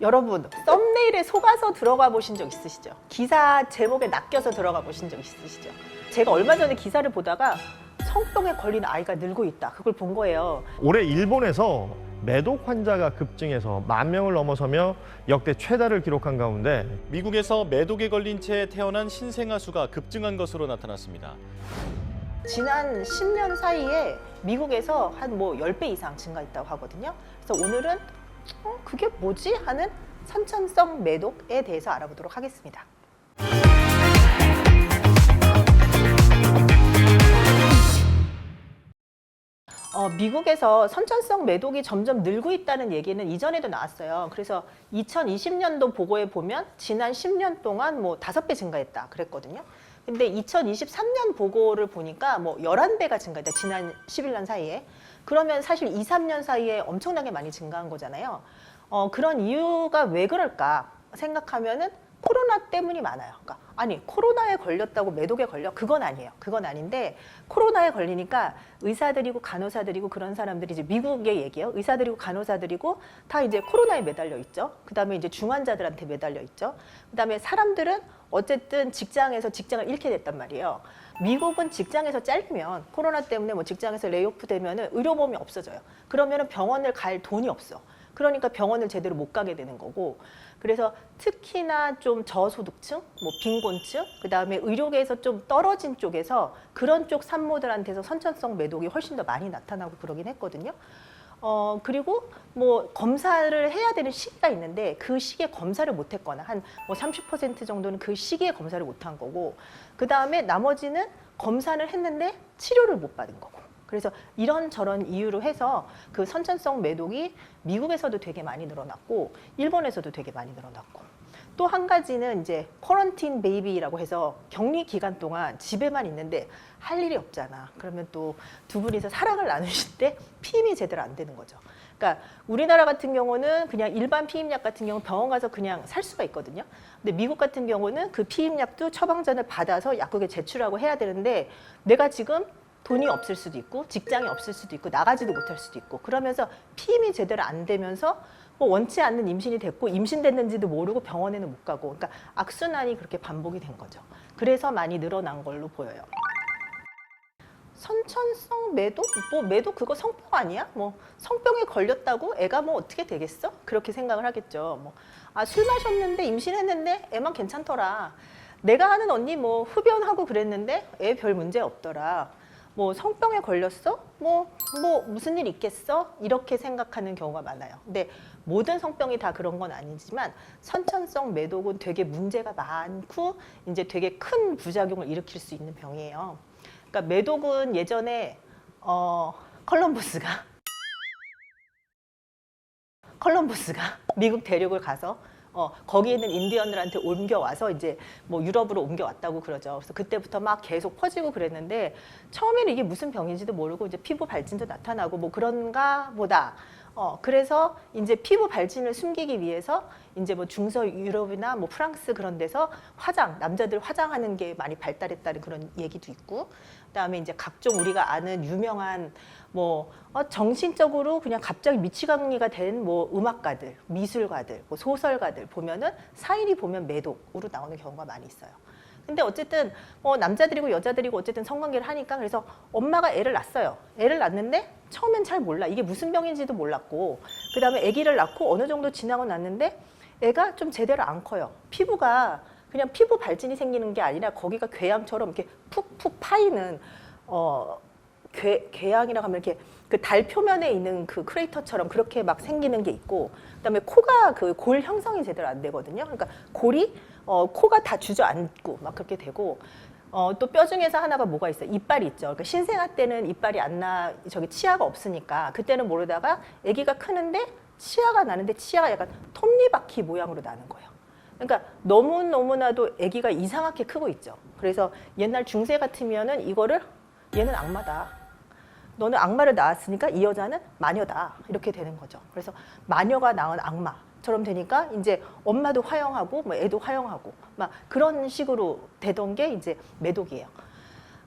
여러분 썸네일에 속아서 들어가 보신 적 있으시죠? 기사 제목에 낚여서 들어가 보신 적 있으시죠? 제가 얼마 전에 기사를 보다가 성병에 걸린 아이가 늘고 있다. 그걸 본 거예요. 올해 일본에서 매독 환자가 급증해서 만 명을 넘어서며 역대 최다를 기록한 가운데 미국에서 매독에 걸린 채 태어난 신생아 수가 급증한 것으로 나타났습니다. 지난 10년 사이에 미국에서 한 뭐 10배 이상 증가했다고 하거든요. 그래서 오늘은 어, 그게 뭐지? 하는 선천성 매독에 대해서 알아보도록 하겠습니다. 어, 미국에서 선천성 매독이 점점 늘고 있다는 얘기는 이전에도 나왔어요. 그래서 2020년도 보고에 보면 지난 10년 동안 뭐 5배 증가했다 그랬거든요. 근데 2023년 보고를 보니까 뭐 11배가 증가했다. 지난 11년 사이에. 그러면 사실 2, 3년 사이에 엄청나게 많이 증가한 거잖아요. 어, 그런 이유가 왜 그럴까 생각하면은 코로나 때문이 많아요. 그러니까 아니 코로나에 걸렸다고 매독에 걸려 그건 아니에요. 그건 아닌데 코로나에 걸리니까 의사들이고 간호사들이고 그런 사람들이 이제 미국의 얘기예요. 의사들이고 간호사들이고 다 이제 코로나에 매달려 있죠. 그다음에 이제 중환자들한테 매달려 있죠. 그다음에 사람들은 어쨌든 직장에서 직장을 잃게 됐단 말이에요. 미국은 직장에서 잘리면 코로나 때문에 뭐 직장에서 레이오프 되면은 의료보험이 없어져요. 그러면은 병원을 갈 돈이 없어. 그러니까 병원을 제대로 못 가게 되는 거고 그래서 특히나 좀 저소득층, 뭐 빈곤층, 그 다음에 의료계에서 좀 떨어진 쪽에서 그런 쪽 산모들한테서 선천성 매독이 훨씬 더 많이 나타나고 그러긴 했거든요. 어 그리고 뭐 검사를 해야 되는 시기가 있는데 그 시기에 검사를 못 했거나 한 뭐 30% 정도는 그 시기에 검사를 못 한 거고 그 다음에 나머지는 검사를 했는데 치료를 못 받은 거고. 그래서 이런 저런 이유로 해서 그 선천성 매독이 미국에서도 되게 많이 늘어났고 일본에서도 되게 많이 늘어났고 또 한 가지는 이제 쿼런틴 베이비라고 해서 격리 기간 동안 집에만 있는데 할 일이 없잖아. 그러면 또 두 분이서 사랑을 나누실 때 피임이 제대로 안 되는 거죠. 그러니까 우리나라 같은 경우는 그냥 일반 피임약 같은 경우 병원 가서 그냥 살 수가 있거든요. 근데 미국 같은 경우는 그 피임약도 처방전을 받아서 약국에 제출하고 해야 되는데 내가 지금 돈이 없을 수도 있고 직장이 없을 수도 있고 나가지도 못할 수도 있고 그러면서 피임이 제대로 안 되면서 뭐 원치 않는 임신이 됐고 임신됐는지도 모르고 병원에는 못 가고 그러니까 악순환이 그렇게 반복이 된 거죠. 그래서 많이 늘어난 걸로 보여요. 선천성 매독? 뭐 매독 그거 성병 아니야? 뭐 성병에 걸렸다고 애가 뭐 어떻게 되겠어? 그렇게 생각을 하겠죠. 뭐 아 술 마셨는데 임신했는데 애만 괜찮더라. 내가 하는 언니 뭐 흡연하고 그랬는데 애 별 문제 없더라. 뭐 성병에 걸렸어? 뭐, 뭐 무슨 일 있겠어? 이렇게 생각하는 경우가 많아요. 근데 모든 성병이 다 그런 건 아니지만 선천성 매독은 되게 문제가 많고 이제 되게 큰 부작용을 일으킬 수 있는 병이에요. 그러니까 매독은 예전에 어, 컬럼버스가 컬럼버스가 미국 대륙을 가서 어, 거기 있는 인디언들한테 옮겨와서 이제 뭐 유럽으로 옮겨왔다고 그러죠. 그래서 그때부터 막 계속 퍼지고 그랬는데 처음에는 이게 무슨 병인지도 모르고 이제 피부 발진도 나타나고 뭐 그런가 보다. 어, 그래서 이제 피부 발진을 숨기기 위해서 이제 뭐 중서 유럽이나 뭐 프랑스 그런 데서 화장, 남자들 화장하는 게 많이 발달했다는 그런 얘기도 있고, 그 다음에 이제 각종 우리가 아는 유명한 뭐 어, 정신적으로 그냥 갑자기 미치광이가 된 뭐 음악가들, 미술가들, 뭐 소설가들 보면은 사인이 보면 매독으로 나오는 경우가 많이 있어요. 근데 어쨌든 뭐 남자들이고 여자들이고 어쨌든 성관계를 하니까 그래서 엄마가 애를 낳았어요. 애를 낳는데 처음엔 잘 몰라. 이게 무슨 병인지도 몰랐고 그다음에 아기를 낳고 어느 정도 지나고 났는데 애가 좀 제대로 안 커요. 피부가 그냥 피부 발진이 생기는 게 아니라 거기가 궤양처럼 이렇게 푹푹 파이는 어 궤, 궤양이라고 하면 이렇게 그 달 표면에 있는 그 크레이터처럼 그렇게 막 생기는 게 있고 그다음에 코가 그 골 형성이 제대로 안 되거든요. 그러니까 골이 어 코가 다 주저앉고 막 그렇게 되고 어 또 뼈 중에서 하나가 뭐가 있어요? 이빨이 있죠. 그러니까 신생아 때는 이빨이 안 나 저기 치아가 없으니까 그때는 모르다가 아기가 크는데 치아가 나는데 치아가 약간 톱니바퀴 모양으로 나는 거예요. 그러니까 너무 너무나도 아기가 이상하게 크고 있죠. 그래서 옛날 중세 같으면은 이거를 얘는 악마다. 너는 악마를 낳았으니까 이 여자는 마녀다. 이렇게 되는 거죠. 그래서 마녀가 낳은 악마 처럼 되니까 이제 엄마도 화형하고 뭐 애도 화형하고 막 그런 식으로 되던 게 이제 매독이에요.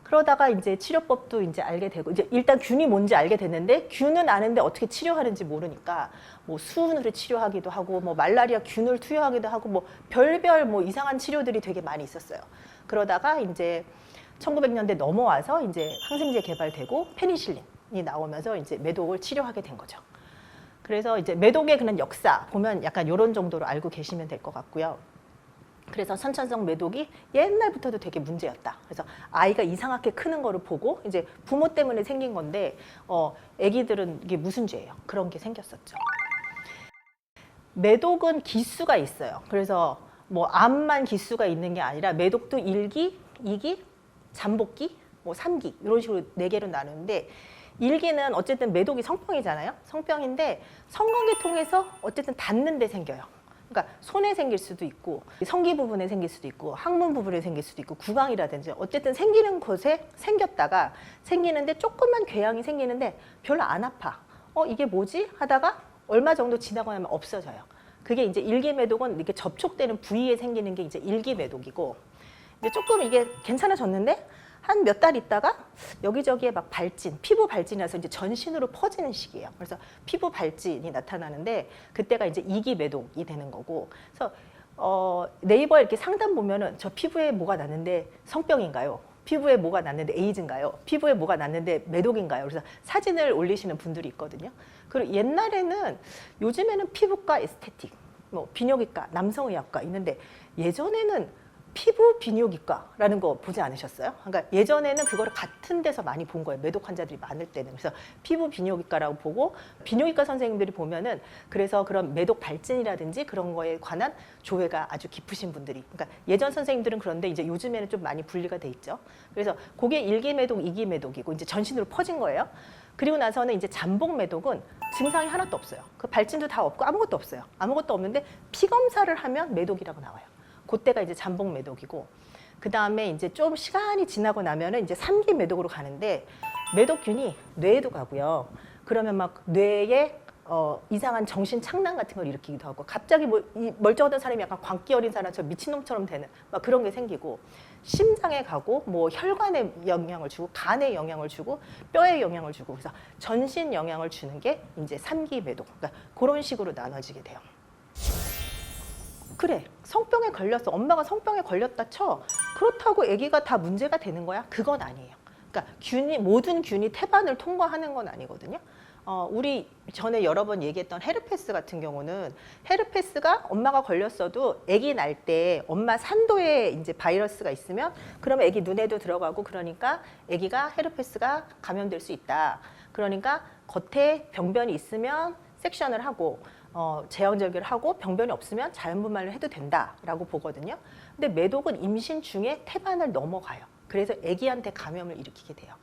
그러다가 이제 치료법도 이제 알게 되고 이제 일단 균이 뭔지 알게 됐는데 균은 아는데 어떻게 치료하는지 모르니까 뭐 수은으로 치료하기도 하고 뭐 말라리아 균을 투여하기도 하고 뭐 별별 뭐 이상한 치료들이 되게 많이 있었어요. 그러다가 이제 1900년대 넘어와서 이제 항생제 개발되고 페니실린이 나오면서 이제 매독을 치료하게 된 거죠. 그래서 이제 매독의 그런 역사 보면 약간 이런 정도로 알고 계시면 될 것 같고요. 그래서 선천성 매독이 옛날부터도 되게 문제였다. 그래서 아이가 이상하게 크는 거를 보고 이제 부모 때문에 생긴 건데 어 아기들은 이게 무슨 죄예요? 그런 게 생겼었죠. 매독은 기수가 있어요. 그래서 뭐 암만 기수가 있는 게 아니라 매독도 1기, 2기, 잠복기, 뭐 3기 이런 식으로 네 개로 나누는데 1기는 어쨌든 매독이 성병이잖아요. 성병인데 성관계 통해서 어쨌든 닿는 데 생겨요. 그러니까 손에 생길 수도 있고 성기 부분에 생길 수도 있고 항문 부분에 생길 수도 있고 구강이라든지 어쨌든 생기는 곳에 생겼다가 생기는데 조금만 궤양이 생기는데 별로 안 아파. 어 이게 뭐지? 하다가 얼마 정도 지나고 나면 없어져요. 그게 이제 일기 매독은 이렇게 접촉되는 부위에 생기는 게 이제 일기 매독이고 이제 조금 이게 괜찮아졌는데 한 몇 달 있다가 여기저기에 막 발진, 피부 발진이 나서 이제 전신으로 퍼지는 시기예요. 그래서 피부 발진이 나타나는데 그때가 이제 이기 매독이 되는 거고. 그래서 어, 네이버에 이렇게 상담 보면은 저 피부에 뭐가 났는데 성병인가요? 피부에 뭐가 났는데 에이즈인가요? 피부에 뭐가 났는데 매독인가요? 그래서 사진을 올리시는 분들이 있거든요. 그리고 옛날에는 요즘에는 피부과 에스테틱, 뭐 비뇨기과, 남성의학과 있는데 예전에는 피부 비뇨기과라는 거 보지 않으셨어요? 그러니까 예전에는 그거를 같은 데서 많이 본 거예요. 매독 환자들이 많을 때는. 그래서 피부 비뇨기과라고 보고 비뇨기과 선생님들이 보면은 그래서 그런 매독 발진이라든지 그런 거에 관한 조회가 아주 깊으신 분들이. 그러니까 예전 선생님들은 그런데 이제 요즘에는 좀 많이 분리가 돼 있죠. 그래서 그게 일기 매독, 이기 매독이고 이제 전신으로 퍼진 거예요. 그리고 나서는 이제 잠복 매독은 증상이 하나도 없어요. 그 발진도 다 없고 아무것도 없어요. 아무것도 없는데 피 검사를 하면 매독이라고 나와요. 그때가 이제 잠복 매독이고 그 다음에 이제 좀 시간이 지나고 나면은 이제 삼기 매독으로 가는데 매독균이 뇌에도 가고요. 그러면 막 뇌에 어, 이상한 정신 착란 같은 걸 일으키기도 하고 갑자기 뭐 이 멀쩡하던 사람이 약간 광기 어린 사람처럼 미친놈처럼 되는 막 그런 게 생기고 심장에 가고 뭐 혈관에 영향을 주고 간에 영향을 주고 뼈에 영향을 주고 그래서 전신 영향을 주는 게 이제 삼기 매독 그러니까 그런 식으로 나눠지게 돼요. 그래 성병에 걸렸어 엄마가 성병에 걸렸다 쳐. 그렇다고 아기가 다 문제가 되는 거야? 그건 아니에요. 그러니까 균이 모든 균이 태반을 통과하는 건 아니거든요. 어, 우리 전에 여러 번 얘기했던 헤르페스 같은 경우는 헤르페스가 엄마가 걸렸어도 아기 날 때 엄마 산도에 이제 바이러스가 있으면 그러면 아기 눈에도 들어가고 그러니까 아기가 헤르페스가 감염될 수 있다. 그러니까 겉에 병변이 있으면 섹션을 하고 어, 제왕절개를 하고 병변이 없으면 자연분만을 해도 된다라고 보거든요. 근데 매독은 임신 중에 태반을 넘어가요. 그래서 아기한테 감염을 일으키게 돼요.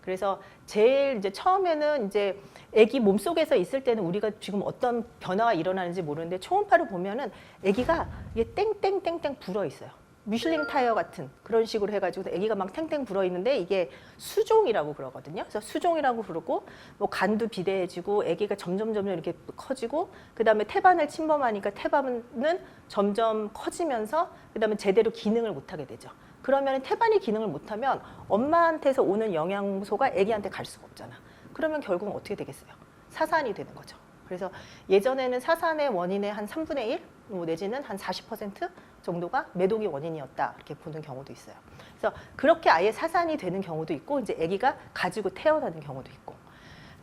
그래서 제일 이제 처음에는 이제 아기 몸속에서 있을 때는 우리가 지금 어떤 변화가 일어나는지 모르는데 초음파를 보면은 아기가 이게 땡땡땡땡 불어 있어요. 미슐링 타이어 같은 그런 식으로 해가지고 아기가 막 탱탱 불어 있는데 이게 수종이라고 그러거든요. 그래서 수종이라고 부르고 뭐 간도 비대해지고 아기가 점점 점점 이렇게 커지고 그 다음에 태반을 침범하니까 태반은 점점 커지면서 그 다음에 제대로 기능을 못하게 되죠. 그러면 태반이 기능을 못하면 엄마한테서 오는 영양소가 아기한테 갈 수가 없잖아. 그러면 결국은 어떻게 되겠어요? 사산이 되는 거죠. 그래서 예전에는 사산의 원인의 한 3분의 1 뭐 내지는 한 40% 정도가 매독이 원인이었다 이렇게 보는 경우도 있어요. 그래서 그렇게 아예 사산이 되는 경우도 있고 이제 아기가 가지고 태어나는 경우도 있고.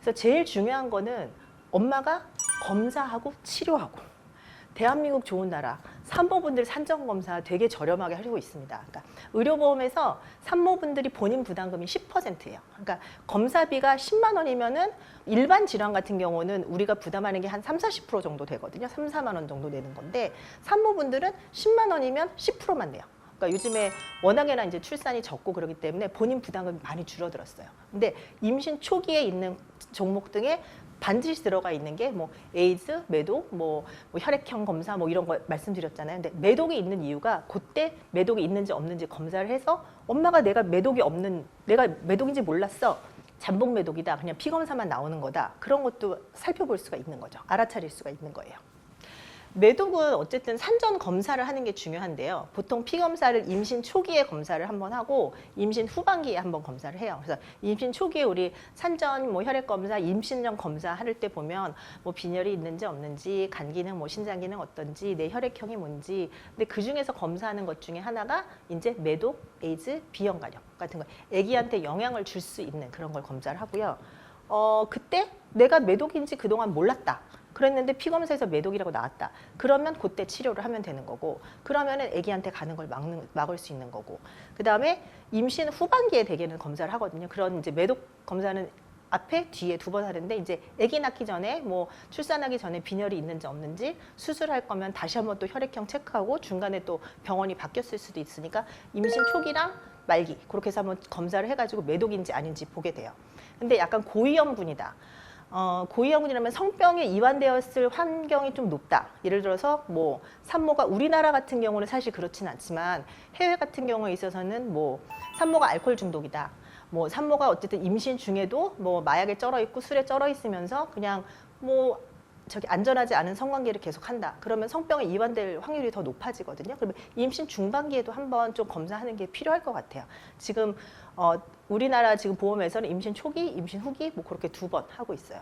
그래서 제일 중요한 거는 엄마가 검사하고 치료하고 대한민국 좋은 나라 산모분들 산정 검사 되게 저렴하게 하고 있습니다. 그러니까 의료보험에서 산모분들이 본인 부담금이 10%예요. 그러니까 검사비가 10만 원이면은 일반 질환 같은 경우는 우리가 부담하는 게 한 3, 40% 정도 되거든요. 3, 4만 원 정도 내는 건데 산모분들은 10만 원이면 10%만 내요. 그러니까 요즘에 워낙에나 이제 출산이 적고 그러기 때문에 본인 부담금이 많이 줄어들었어요. 근데 임신 초기에 있는 종목 등에 반드시 들어가 있는 게 뭐 에이즈, 매독, 뭐, 뭐 혈액형 검사 뭐 이런 거 말씀드렸잖아요. 근데 매독이 있는 이유가 그때 매독이 있는지 없는지 검사를 해서 엄마가 내가 매독이 없는 내가 매독인지 몰랐어. 잠복 매독이다. 그냥 피 검사만 나오는 거다. 그런 것도 살펴볼 수가 있는 거죠. 알아차릴 수가 있는 거예요. 매독은 어쨌든 산전 검사를 하는 게 중요한데요. 보통 피 검사를 임신 초기에 검사를 한번 하고 임신 후반기에 한번 검사를 해요. 그래서 임신 초기에 우리 산전 뭐 혈액 검사, 임신 전 검사 할 때 보면 뭐 빈혈이 있는지 없는지, 간 기능, 뭐 신장 기능 어떤지, 내 혈액형이 뭔지. 근데 그 중에서 검사하는 것 중에 하나가 이제 매독, 에이즈, 비형 간염 같은 거. 아기한테 영향을 줄 수 있는 그런 걸 검사를 하고요. 어 그때 내가 매독인지 그동안 몰랐다. 그랬는데 피 검사에서 매독이라고 나왔다. 그러면 그때 치료를 하면 되는 거고, 그러면은 아기한테 가는 걸 막는 막을 수 있는 거고. 그 다음에 임신 후반기에 대개는 검사를 하거든요. 그런 이제 매독 검사는 앞에 뒤에 두 번 하는데 이제 아기 낳기 전에 뭐 출산하기 전에 빈혈이 있는지 없는지 수술할 거면 다시 한번 또 혈액형 체크하고 중간에 또 병원이 바뀌었을 수도 있으니까 임신 초기랑 말기 그렇게 해서 한번 검사를 해가지고 매독인지 아닌지 보게 돼요. 근데 약간 고위험군이다. 어, 고위험군이라면 성병에 이완되었을 환경이 좀 높다. 예를 들어서 뭐 산모가 우리나라 같은 경우는 사실 그렇진 않지만 해외 같은 경우에 있어서는 뭐 산모가 알코올 중독이다. 뭐 산모가 어쨌든 임신 중에도 뭐 마약에 쩔어 있고 술에 쩔어 있으면서 그냥 뭐 저기 안전하지 않은 성관계를 계속한다. 그러면 성병에 이완될 확률이 더 높아지거든요. 그러면 임신 중반기에도 한번 좀 검사하는 게 필요할 것 같아요. 지금 어, 우리나라 지금 보험에서는 임신 초기, 임신 후기 뭐 그렇게 두 번 하고 있어요.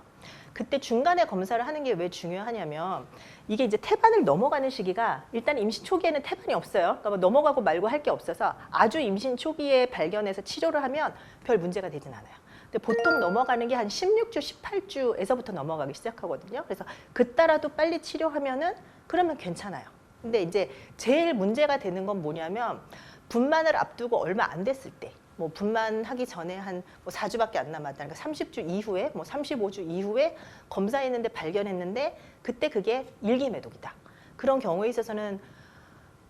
그때 중간에 검사를 하는 게 왜 중요하냐면 이게 이제 태반을 넘어가는 시기가 일단 임신 초기에는 태반이 없어요. 그러니까 뭐 넘어가고 말고 할 게 없어서 아주 임신 초기에 발견해서 치료를 하면 별 문제가 되진 않아요. 근데 보통 넘어가는 게 한 16주, 18주에서부터 넘어가기 시작하거든요. 그래서 그따라도 빨리 치료하면은 그러면 괜찮아요. 근데 이제 제일 문제가 되는 건 뭐냐면 분만을 앞두고 얼마 안 됐을 때, 뭐 분만하기 전에 한뭐 4주밖에 안 남았다. 그러니까 30주 이후에, 뭐 35주 이후에 검사했는데 발견했는데 그때 그게 일기 매독이다. 그런 경우에 있어서는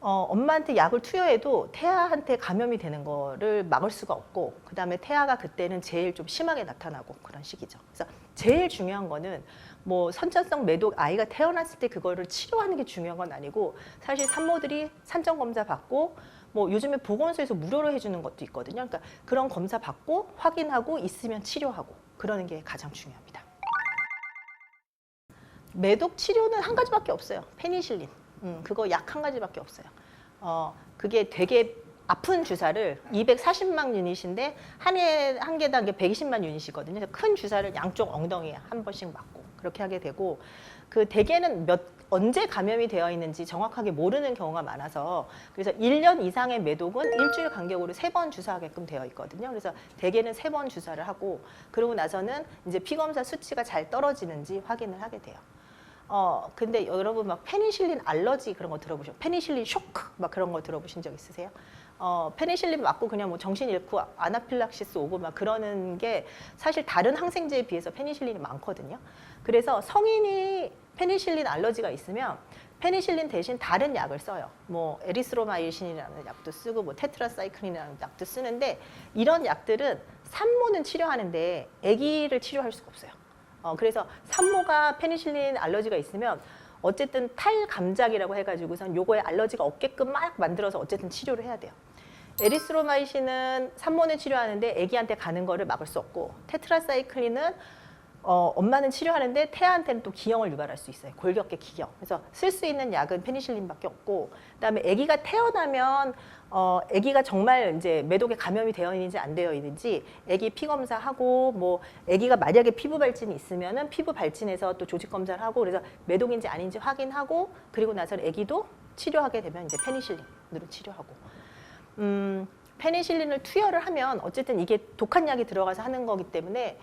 어, 엄마한테 약을 투여해도 태아한테 감염이 되는 거를 막을 수가 없고 그다음에 태아가 그때는 제일 좀 심하게 나타나고 그런 시기죠. 그래서 제일 중요한 거는 뭐 선천성 매독 아이가 태어났을 때 그거를 치료하는 게 중요한 건 아니고 사실 산모들이 산전 검사 받고 뭐 요즘에 보건소에서 무료로 해주는 것도 있거든요. 그러니까 그런 검사 받고 확인하고 있으면 치료하고 그러는 게 가장 중요합니다. 매독 치료는 한 가지밖에 없어요. 페니실린. 음, 그거 약 한 가지밖에 없어요. 어, 그게 되게 아픈 주사를 240만 유닛인데 한 해 한 개당 120만 유닛이거든요. 큰 주사를 양쪽 엉덩이에 한 번씩 맞고 그렇게 하게 되고 그 대개는 몇 언제 감염이 되어 있는지 정확하게 모르는 경우가 많아서 그래서 1년 이상의 매독은 일주일 간격으로 세 번 주사하게끔 되어 있거든요. 그래서 대개는 세 번 주사를 하고 그러고 나서는 이제 피 검사 수치가 잘 떨어지는지 확인을 하게 돼요. 어, 근데 여러분 막 페니실린 알러지 그런 거 들어보셨, 페니실린 쇼크 막 그런 거 들어보신 적 있으세요? 어, 페니실린 맞고 그냥 뭐 정신 잃고 아나필락시스 오고 막 그러는 게 사실 다른 항생제에 비해서 페니실린이 많거든요. 그래서 성인이 페니실린 알러지가 있으면 페니실린 대신 다른 약을 써요. 뭐 에리스로마이신이라는 약도 쓰고 뭐 테트라사이클린이라는 약도 쓰는데 이런 약들은 산모는 치료하는데 아기를 치료할 수가 없어요. 어, 그래서 산모가 페니실린 알러지가 있으면 어쨌든 탈감작이라고 해가지고선 요거에 알러지가 없게끔 막 만들어서 어쨌든 치료를 해야 돼요. 에리스로마이신은 산모는 치료하는데 아기한테 가는 거를 막을 수 없고 테트라사이클린은 어, 엄마는 치료하는데 태아한테는 또 기형을 유발할 수 있어요. 골격계 기형. 그래서 쓸 수 있는 약은 페니실린밖에 없고, 그다음에 아기가 태어나면 어, 아기가 정말 이제 매독에 감염이 되어 있는지 안 되어 있는지 아기 피 검사하고 뭐 아기가 만약에 피부 발진이 있으면은 피부 발진에서 또 조직 검사를 하고 그래서 매독인지 아닌지 확인하고 그리고 나서는 아기도 치료하게 되면 이제 페니실린으로 치료하고. 음, 페니실린을 투여를 하면 어쨌든 이게 독한 약이 들어가서 하는 거기 때문에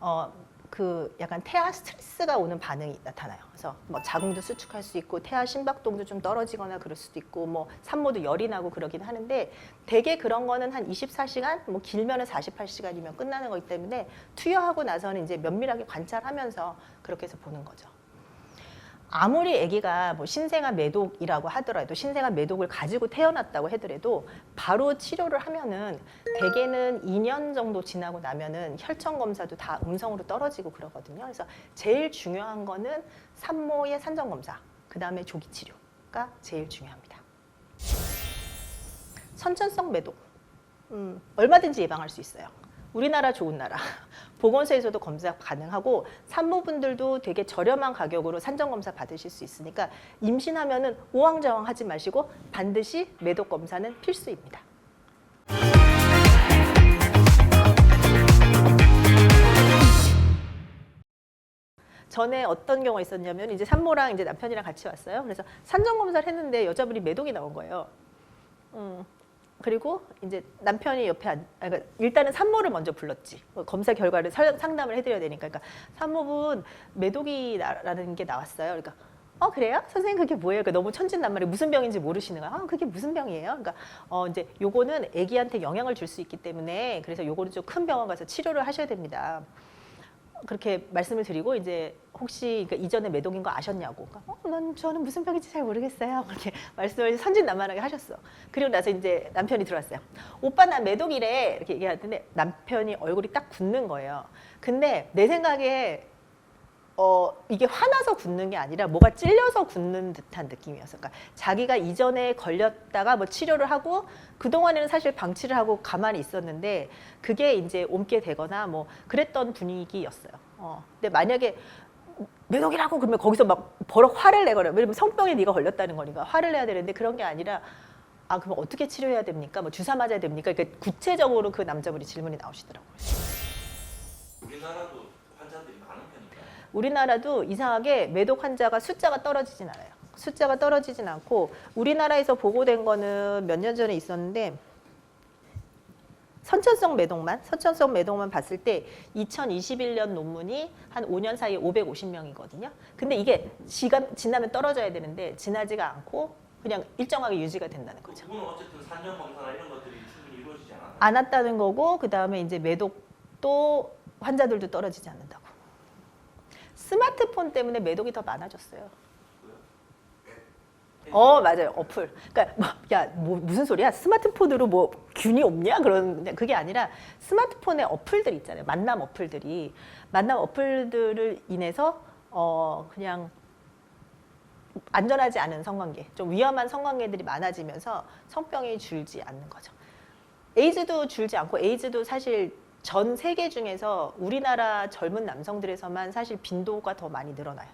어, 그 약간 태아 스트레스가 오는 반응이 나타나요. 그래서 뭐 자궁도 수축할 수 있고 태아 심박동도 좀 떨어지거나 그럴 수도 있고 뭐 산모도 열이 나고 그러긴 하는데 대개 그런 거는 한 24시간 뭐 길면은 48시간이면 끝나는 거기 때문에 투여하고 나서는 이제 면밀하게 관찰하면서 그렇게 해서 보는 거죠. 아무리 아기가 뭐 신생아 매독이라고 하더라도 신생아 매독을 가지고 태어났다고 하더라도 바로 치료를 하면은 대개는 2년 정도 지나고 나면은 혈청 검사도 다 음성으로 떨어지고 그러거든요. 그래서 제일 중요한 거는 산모의 산전 검사, 그 다음에 조기 치료가 제일 중요합니다. 선천성 매독 음, 얼마든지 예방할 수 있어요. 우리나라 좋은 나라. 보건소에서도 검사 가능하고 산모분들도 되게 저렴한 가격으로 산정 검사 받으실 수 있으니까 임신하면은 우왕좌왕 하지 마시고 반드시 매독 검사는 필수입니다. 전에 어떤 경우가 있었냐면 이제 산모랑 이제 남편이랑 같이 왔어요. 그래서 산정 검사를 했는데 여자분이 매독이 나온 거예요. 음, 그리고 이제 남편이 옆에 앉, 아, 그러니까 일단은 산모를 먼저 불렀지. 뭐 검사 결과를 설- 상담을 해드려야 되니까. 그러니까 산모분 매독이라는 게 나왔어요. 그러니까 어 그래요? 선생님 그게 뭐예요? 그러니까 너무 천진난만에 무슨 병인지 모르시는 거야. 아 그게 무슨 병이에요? 그러니까 어 이제 요거는 아기한테 영향을 줄 수 있기 때문에 그래서 요거는 좀 큰 병원 가서 치료를 하셔야 됩니다. 그렇게 말씀을 드리고 이제 혹시 그러니까 이전에 매독인 거 아셨냐고. 그러니까 어, 난 저는 무슨 병인지 잘 모르겠어요. 그렇게 말씀을 선진난만하게 하셨어. 그리고 나서 이제 남편이 들어왔어요. 오빠 나 매독이래 이렇게 얘기하는데 남편이 얼굴이 딱 굳는 거예요. 근데 내 생각에 어 이게 화나서 굳는 게 아니라 뭐가 찔려서 굳는 듯한 느낌이었어. 그러니까 자기가 이전에 걸렸다가 뭐 치료를 하고 그 동안에는 사실 방치를 하고 가만히 있었는데 그게 이제 옮게 되거나 뭐 그랬던 분위기였어요. 어 근데 만약에 매독이라고 그러면 거기서 막 버럭 화를 내거나 왜냐면 성병에 네가 걸렸다는 거니까 화를 내야 되는데 그런 게 아니라 아 그럼 어떻게 치료해야 됩니까? 뭐 주사 맞아야 됩니까? 그러니까 구체적으로 그 남자분이 질문이 나오시더라고요. 우리나라도 환자들이 많은 편인가요? 우리나라도 이상하게 매독 환자가 숫자가 떨어지진 않아요. 숫자가 떨어지진 않고 우리나라에서 보고된 거는 몇 년 전에 있었는데 선천성 매독만 선천성 매독만 봤을 때 2021년 논문이 한 5년 사이에 550명이거든요. 근데 이게 지가, 지나면 떨어져야 되는데 지나지가 않고 그냥 일정하게 유지가 된다는 거죠. 그분은 어쨌든 산전 검사나 이런 것들이 충분히 이루어지지 않았나요? 안 왔다는 거고 그 다음에 이제 매독도 환자들도 떨어지지 않는다고. 스마트폰 때문에 매독이 더 많아졌어요. 어 맞아요 어플. 그러니까 뭐, 야 뭐, 무슨 소리야? 스마트폰으로 뭐 균이 없냐? 그런 그게 아니라 스마트폰에 어플들 있잖아요. 만남 어플들이 만남 어플들을 인해서 어 그냥 안전하지 않은 성관계, 좀 위험한 성관계들이 많아지면서 성병이 줄지 않는 거죠. 에이즈도 줄지 않고 에이즈도 사실 전 세계 중에서 우리나라 젊은 남성들에서만 사실 빈도가 더 많이 늘어나요.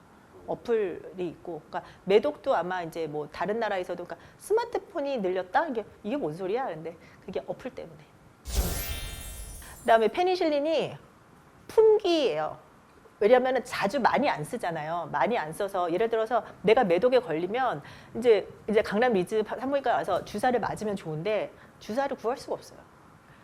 어플이 있고, 그러니까 매독도 아마 이제 뭐 다른 나라에서도 그러니까 스마트폰이 늘렸다 이게 이게 뭔 소리야? 근데 그게 어플 때문에. 그다음에 페니실린이 품기예요. 왜냐하면 자주 많이 안 쓰잖아요. 많이 안 써서 예를 들어서 내가 매독에 걸리면 이제 이제 강남 리즈 산부인과 와서 주사를 맞으면 좋은데 주사를 구할 수가 없어요.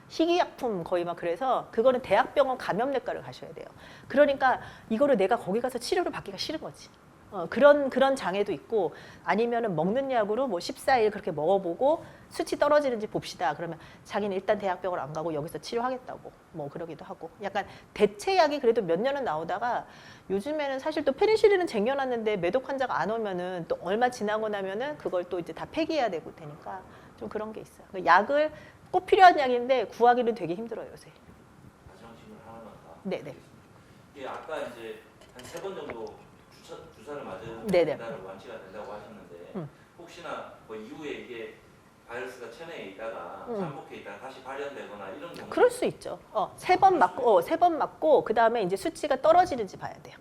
희귀약품 거의 막 그래서 그거는 대학병원 감염내과를 가셔야 돼요. 그러니까 이거를 내가 거기 가서 치료를 받기가 싫은 거지. 어, 그런 그런 장애도 있고 아니면은 먹는 약으로 뭐 14일 그렇게 먹어보고 수치 떨어지는지 봅시다. 그러면 자기는 일단 대학병원 안 가고 여기서 치료하겠다고 뭐 그러기도 하고 약간 대체약이 그래도 몇 년은 나오다가 요즘에는 사실 또 페니실린은 쟁여놨는데 매독 환자가 안 오면은 또 얼마 지나고 나면은 그걸 또 이제 다 폐기해야 되고 되니까 좀 그런 게 있어요. 그 약을 꼭 필요한 약인데 구하기는 되게 힘들어요 요새. 질문 하나만 더. 네네. 이게 아까 이제 한 세 번 정도 주사, 주사를 맞으면 네네. 완치가 된다고 하셨는데 음. 혹시나 뭐 이후에 이게 바이러스가 체내에 있다가 음. 잠복해 있다가 다시 발현되거나 이런 경우 그럴 수 있죠. 어, 세 번 맞고, 어, 세 번 맞고, 그 다음에 이제 수치가 떨어지는지 봐야 돼요.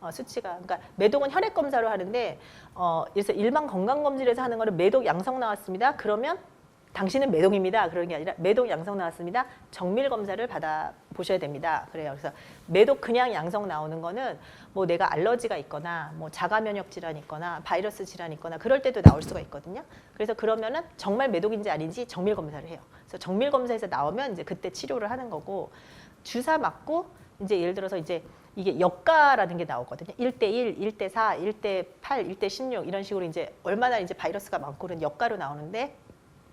어, 수치가. 그러니까 매독은 혈액 검사로 하는데, 어, 그래서 일반 건강 검진에서 하는 거는 매독 양성 나왔습니다. 그러면 당신은 매독입니다. 그런 게 아니라 매독 양성 나왔습니다. 정밀 검사를 받아 보셔야 됩니다. 그래요. 그래서 매독 그냥 양성 나오는 거는 뭐 내가 알러지가 있거나 뭐 자가 면역 질환이 있거나 바이러스 질환이 있거나 그럴 때도 나올 수가 있거든요. 그래서 그러면은 정말 매독인지 아닌지 정밀 검사를 해요. 그래서 정밀 검사에서 나오면 이제 그때 치료를 하는 거고 주사 맞고 이제 예를 들어서 이제 이게 역가라는 게 나오거든요. 1대 1, 1대 4, 1대 8, 1대 16 이런 식으로 이제 얼마나 이제 바이러스가 많고 그런 역가로 나오는데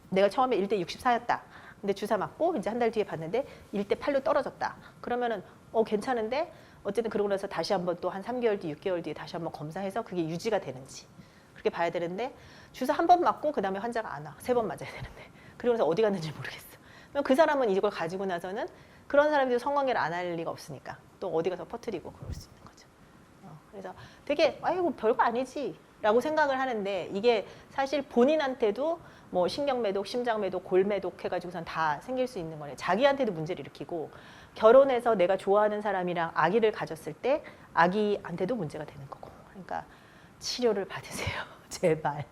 내가 처음에 1대 64였다. 근데 주사 맞고 이제 한 달 뒤에 봤는데 1대 8로 떨어졌다. 그러면은 어 괜찮은데 어쨌든 그러고 나서 다시 한번 또 한 3개월 뒤, 6개월 뒤에 다시 한번 검사해서 그게 유지가 되는지 그렇게 봐야 되는데 주사 한 번 맞고 그 다음에 환자가 안 와. 세 번 맞아야 되는데. 그러고 나서 어디 갔는지 모르겠어. 그럼 그 사람은 이걸 가지고 나서는 그런 사람이 성관계를 안 할 리가 없으니까 또 어디 가서 퍼뜨리고 그럴 수 있는 거죠. 어, 그래서 되게 아이고 별거 아니지 라고 생각을 하는데 이게 사실 본인한테도 뭐 신경매독, 심장매독, 골매독 해가지고선 다 생길 수 있는 거네. 자기한테도 문제를 일으키고 결혼해서 내가 좋아하는 사람이랑 아기를 가졌을 때 아기한테도 문제가 되는 거고. 그러니까 치료를 받으세요. 제발.